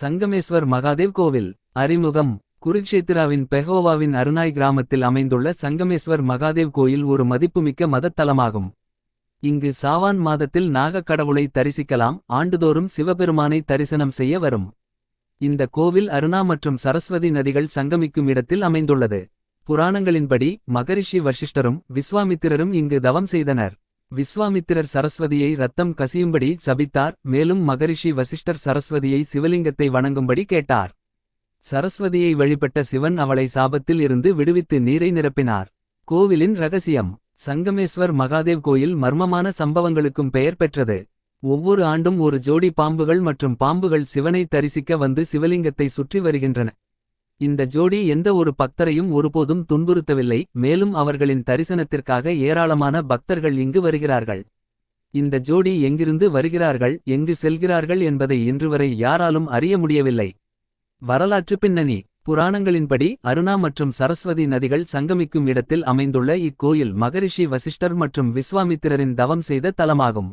சங்கமேஸ்வர் மகாதேவ் கோவில் அறிமுகம். குருக்ஷேத்திராவின் பெஹோவாவின் அருணாய் கிராமத்தில் அமைந்துள்ள சங்கமேஸ்வர் மகாதேவ் கோயில் ஒரு மதிப்புமிக்க மதத்தலமாகும். இங்கு சாவான் மாதத்தில் நாகக்கடவுளை தரிசிக்கலாம் ஆண்டுதோறும் சிவபெருமானை தரிசனம் செய்ய வரும். இந்த கோவில் அருணா மற்றும் சரஸ்வதி நதிகள் சங்கமிக்கும் இடத்தில் அமைந்துள்ளது. புராணங்களின்படி மகரிஷி வசிஷ்டரும் விஸ்வாமித்திரரும் இங்கு தவம் செய்தனர். விஸ்வாமித்திரர் சரஸ்வதியை ரத்தம் கசியும்படி சபித்தார் மேலும் மகரிஷி வசிஷ்டர் சரஸ்வதியை சிவலிங்கத்தை வணங்கும்படி கேட்டார். சரஸ்வதியை வழிபட்ட சிவன் அவளை சாபத்தில் இருந்து விடுவித்து நீரை நிரப்பினார். கோவிலின் ரகசியம் சங்கமேஸ்வர் மகாதேவ் கோயில் மர்மமான சம்பவங்களுக்கும் பெயர் பெற்றது. ஒவ்வொரு ஆண்டும் ஒரு ஜோடி பாம்புகள் மற்றும் பாம்புகள் சிவனை தரிசிக்க வந்து சிவலிங்கத்தை சுற்றி வருகின்றன. இந்த ஜோடி எந்த ஒரு பக்தரையும் ஒருபோதும் துன்புறுத்தவில்லை மேலும் அவர்களின் தரிசனத்திற்காக ஏராளமான பக்தர்கள் இங்கு வருகிறார்கள். இந்த ஜோடி எங்கிருந்து வருகிறார்கள் எங்கு செல்கிறார்கள் என்பதை இன்றுவரை யாராலும் அறிய முடியவில்லை. வரலாற்று பின்னணி புராணங்களின்படி அருணா மற்றும் சரஸ்வதி நதிகள் சங்கமிக்கும் இடத்தில் அமைந்துள்ள இக்கோயில் மகரிஷி வசிஷ்டர் மற்றும் விஸ்வாமித்திரரின் தவம் செய்த தலமாகும்.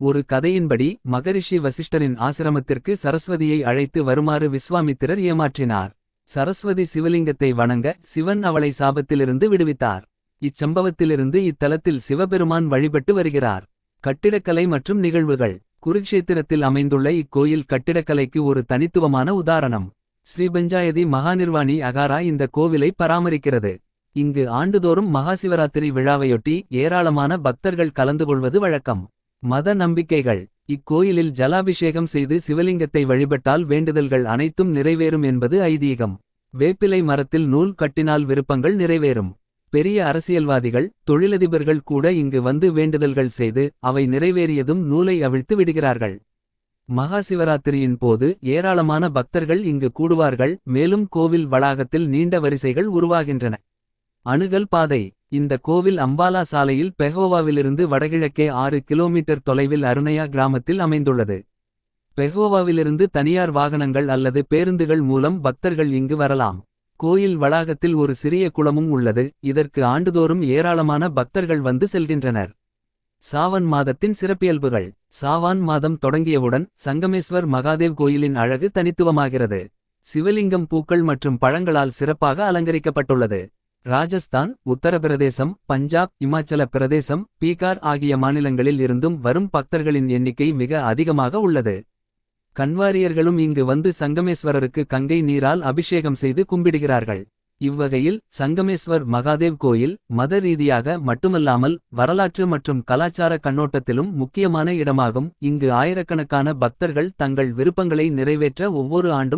ஒரு கதையின்படி மகரிஷி வசிஷ்டரின் ஆசிரமத்திற்கு சரஸ்வதியை அழைத்து வருமாறு விஸ்வாமித்திரர் ஏமாற்றினார். சரஸ்வதி சிவலிங்கத்தை வணங்க சிவன் அவளை சாபத்திலிருந்து விடுவித்தார். இச்சம்பவத்திலிருந்து இத்தலத்தில் சிவபெருமான் வழிபட்டு வருகிறார். கட்டிடக்கலை மற்றும் நிகழ்வுகள். குருக்ஷேத்திரத்தில் அமைந்துள்ள இக்கோயில் கட்டிடக்கலைக்கு ஒரு தனித்துவமான உதாரணம். ஸ்ரீபஞ்சாயதி மகாநிர்வாணி அகாரா இந்த கோவிலை பராமரிக்கிறது. இங்கு ஆண்டுதோறும் மகாசிவராத்திரி விழாவையொட்டி ஏராளமான பக்தர்கள் கலந்து கொள்வது வழக்கம். மத நம்பிக்கைகள். இக்கோயிலில் ஜலாபிஷேகம் செய்து சிவலிங்கத்தை வழிபட்டால் வேண்டுதல்கள் அனைத்தும் நிறைவேறும் என்பது ஐதீகம். வேப்பிலை மரத்தில் நூல் கட்டினால் விருப்பங்கள் நிறைவேறும். பெரிய அரசியல்வாதிகள் தொழிலதிபர்கள் கூட இங்கு வந்து வேண்டுதல்கள் செய்து அவை நிறைவேறியதும் நூலை அவிழ்த்து விடுகிறார்கள். மகாசிவராத்திரியின் போது ஏராளமான பக்தர்கள் இங்கு கூடுவார்கள் மேலும் கோவில் வளாகத்தில் நீண்ட வரிசைகள் உருவாகின்றன. அணுகல் பாதை. இந்த கோவில் அம்பாலா சாலையில் பெஹோவாவிலிருந்து வடகிழக்கே ஆறு கிலோமீட்டர் தொலைவில் அருணையா கிராமத்தில் அமைந்துள்ளது. பெஹோவாவிலிருந்து தனியார் வாகனங்கள் அல்லது பேருந்துகள் மூலம் பக்தர்கள் இங்கு வரலாம். கோயில் வளாகத்தில் ஒரு சிறிய குளமும் உள்ளது. இதற்கு ஆண்டுதோறும் ஏராளமான பக்தர்கள் வந்து செல்கின்றனர். சாவன் மாதத்தின் சிறப்பியல்புகள். சாவான் மாதம் தொடங்கியவுடன் சங்கமேஸ்வர் மகாதேவ் கோயிலின் அழகு தனித்துவமாகிறது. சிவலிங்கம் பூக்கள் மற்றும் பழங்களால் சிறப்பாக அலங்கரிக்கப்பட்டுள்ளது. ராஜஸ்தான் உத்தரப்பிரதேசம் பஞ்சாப் இமாச்சல பிரதேசம் பீகார் ஆகிய மாநிலங்களில் இருந்தும் வரும் பக்தர்களின் எண்ணிக்கை மிக அதிகமாக உள்ளது. கண்வாரியர்களும் இங்கு வந்து சங்கமேஸ்வரருக்கு கங்கை நீரால் அபிஷேகம் செய்து கும்பிடுகிறார்கள். இவ்வகையில் சங்கமேஸ்வர் மகாதேவ் கோயில் மத ரீதியாக மட்டுமல்லாமல் வரலாற்று மற்றும் கலாச்சார கண்ணோட்டத்திலும் முக்கியமான இடமாகும். இங்கு ஆயிரக்கணக்கான பக்தர்கள் தங்கள் விருப்பங்களை நிறைவேற்ற ஒவ்வொரு ஆண்டும்